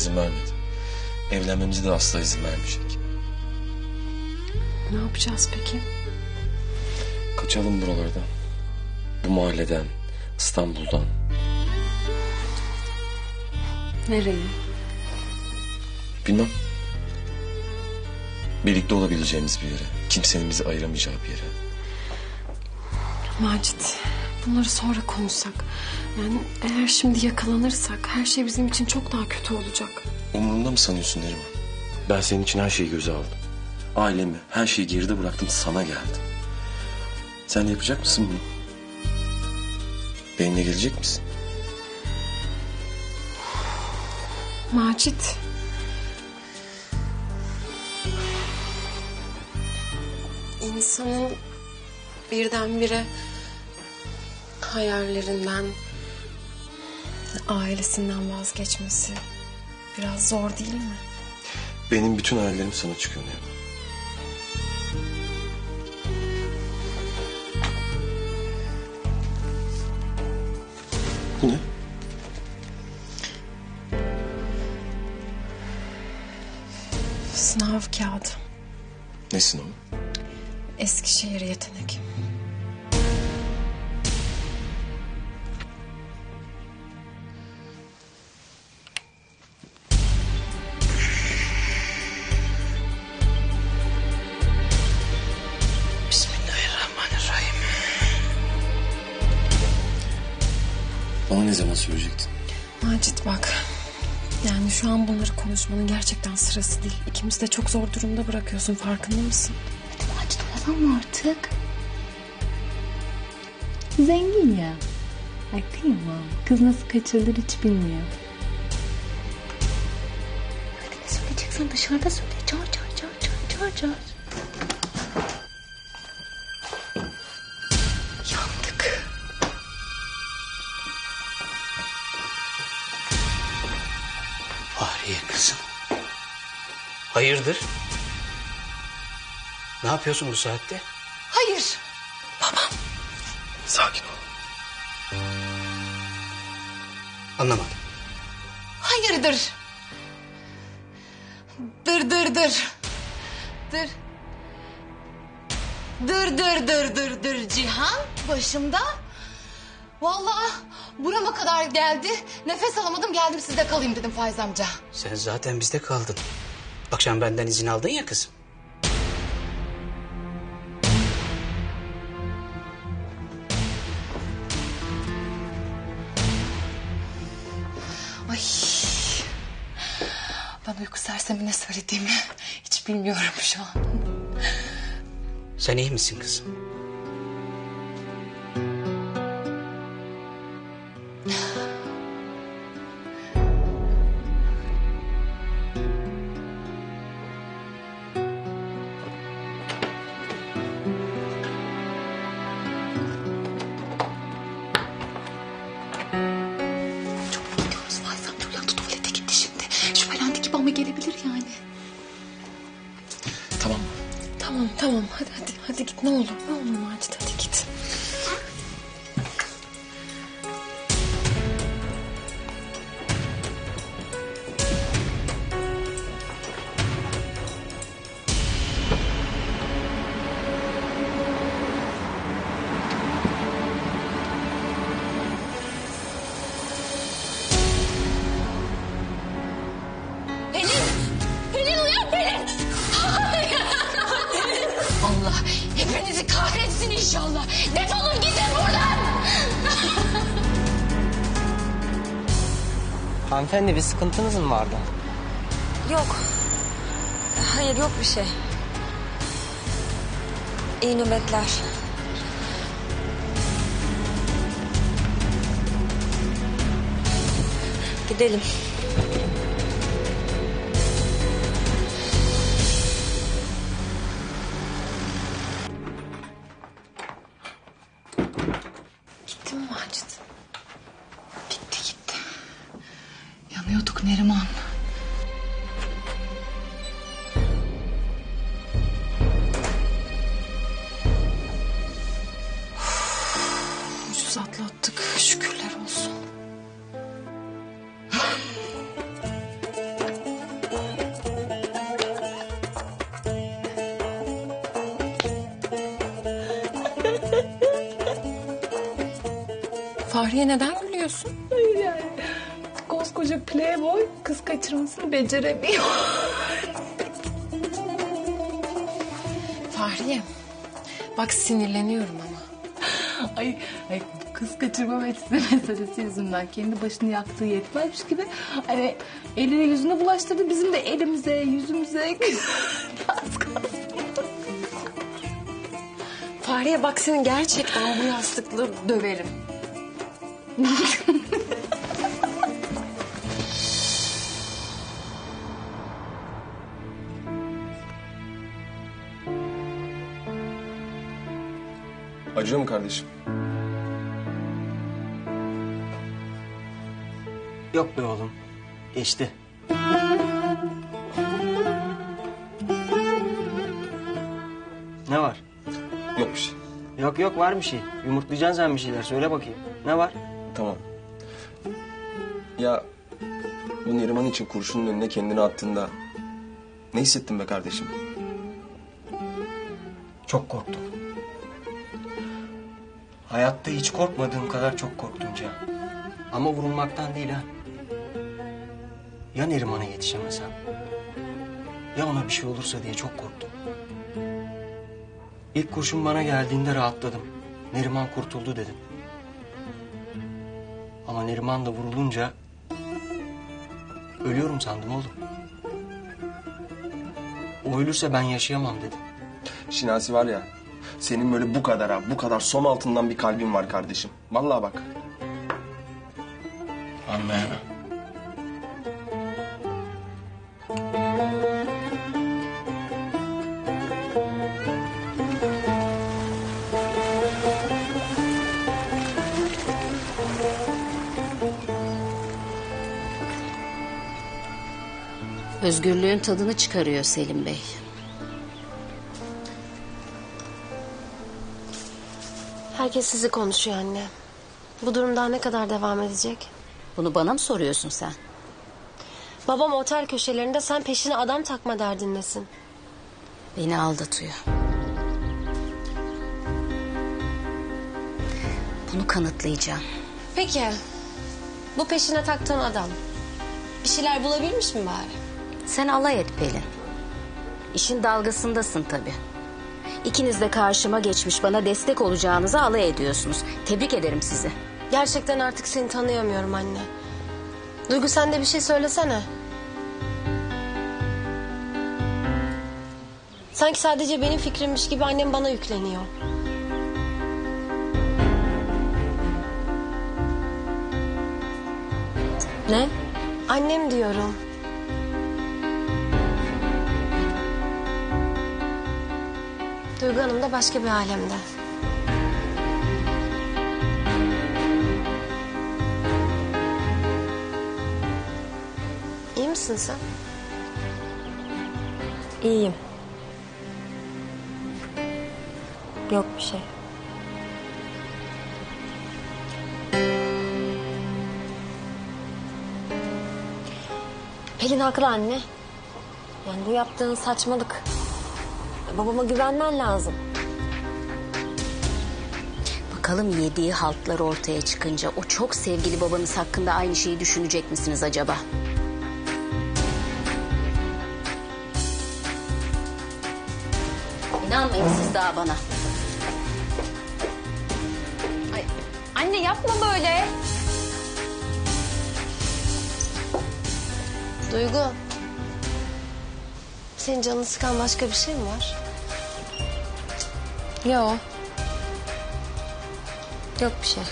izin vermedi. Evlenmemize de asla izin vermeyecek. Ne yapacağız peki? Kaçalım buralardan. Bu mahalleden, İstanbul'dan. Nereye? Bilmem. Birlikte olabileceğimiz bir yere. Kimsenin bizi ayıramayacağı bir yere. Macit, bunları sonra konuşsak. Yani eğer şimdi yakalanırsak her şey bizim için çok daha kötü olacak. Umurumda mı sanıyorsun Neriman? Ben senin için her şeyi göze aldım. Ailemi, her şeyi geride bıraktım sana geldim. Sen de yapacak mısın bunu? Benimle gelecek misin? Macit. İnsanın birdenbire hayallerinden, ailesinden vazgeçmesi biraz zor değil mi? Benim bütün hayallerim sana çıkıyor Neriman. Bu ne? Sınav kağıdı. Ne sınavı? Eskişehir yetenek. Bana ne zaman söyleyecektin? Macit bak. Yani şu an bunları konuşmanın gerçekten sırası değil. İkimiz de çok zor durumda bırakıyorsun farkında mısın? Macit olalım artık. Zengin ya. Ay kıyamam. Kız nasıl kaçırılır hiç bilmiyor. Hadi ne söyleyeceksen dışarıda söyle. Çağır çağır çağır çağır çağır çağır. Hayırdır? Ne yapıyorsun bu saatte? Hayır. Sakin ol. Anlamadım. Hayırdır. Dır dır dır. Dır. Dır dır dır dır dır Cihan başımda. Vallahi burama kadar geldi. Nefes alamadım geldim sizde kalayım dedim Faiz amca. Sen zaten bizde kaldın. Akşam benden izin aldın ya kızım. Ay. Ben uyku sersemi ne söylediğimi hiç bilmiyorum şu an. Sen iyi misin kızım? Hadi git. İnşallah. Defolun gidin buradan. Hanımefendi bir sıkıntınız mı vardı? Yok. Hayır yok bir şey. İyi nöbetler. Gidelim. Ucuz atlattık şükürler olsun. Fahriye neden gülüyorsun? Koskoca playboy kız kaçırmasını beceremiyor. Fahriye bak sinirleniyorum ama. ay, ay kız kaçırma meselesi yüzünden kendi başını yaktığı yetmezmiş gibi hani eline yüzüne bulaştırdı bizim de elimize yüzümüze az kalsın. Fahriye bak seni gerçekten bu yastıkla döverim. Acıyor mu kardeşim? Yok be oğlum. Geçti. Ne var? Yok bir şey. Yok yok var bir şey. Yumurtlayacaksın sen bir şeyler. Söyle bakayım. Ne var? Tamam. Ya bu Neriman için kurşunun önüne kendini attığında ne hissettin be kardeşim? Çok korktum. Hayatta hiç korkmadığım kadar çok korktum Cihan. Ama vurulmaktan değil ha. Ya Neriman'a yetişemesem? Ya ona bir şey olursa diye çok korktum. İlk kurşun bana geldiğinde rahatladım. Neriman kurtuldu dedim. Ama Neriman da vurulunca... ...ölüyorum sandım oğlum. O ölürse ben yaşayamam dedim. Şinasi var ya senin böyle bu kadar ha bu kadar som altından bir kalbin var kardeşim. Vallahi bak. Anlayana. Özgürlüğün tadını çıkarıyor Selim Bey. Herkes sizi konuşuyor anne. Bu durum daha ne kadar devam edecek? Bunu bana mı soruyorsun sen? Babam otel köşelerinde sen peşine adam takma derdindesin. Beni aldatıyor. Bunu kanıtlayacağım. Peki bu peşine taktığın adam bir şeyler bulabilmiş mi bari? Sen alay et Pelin. İşin dalgasındasın tabii. İkiniz de karşıma geçmiş bana destek olacağınızı alay ediyorsunuz. Tebrik ederim sizi. Gerçekten artık seni tanıyamıyorum anne. Duygu sen de bir şey söylesene. Sanki sadece benim fikrimmiş gibi annem bana yükleniyor. Ne? Annem diyorum. Duygu Hanım da başka bir alemde. İyi misin sen? İyiyim. Yok bir şey. Pelin haklı anne. Yani bu yaptığın saçmalık. Babama güvenmen lazım. Bakalım yediği haltlar ortaya çıkınca o çok sevgili babanız hakkında aynı şeyi düşünecek misiniz acaba? İnanmayın siz daha bana. Ay, anne yapma böyle. Duygu. Senin canını sıkan başka bir şey mi var? Yo Yok bir şey.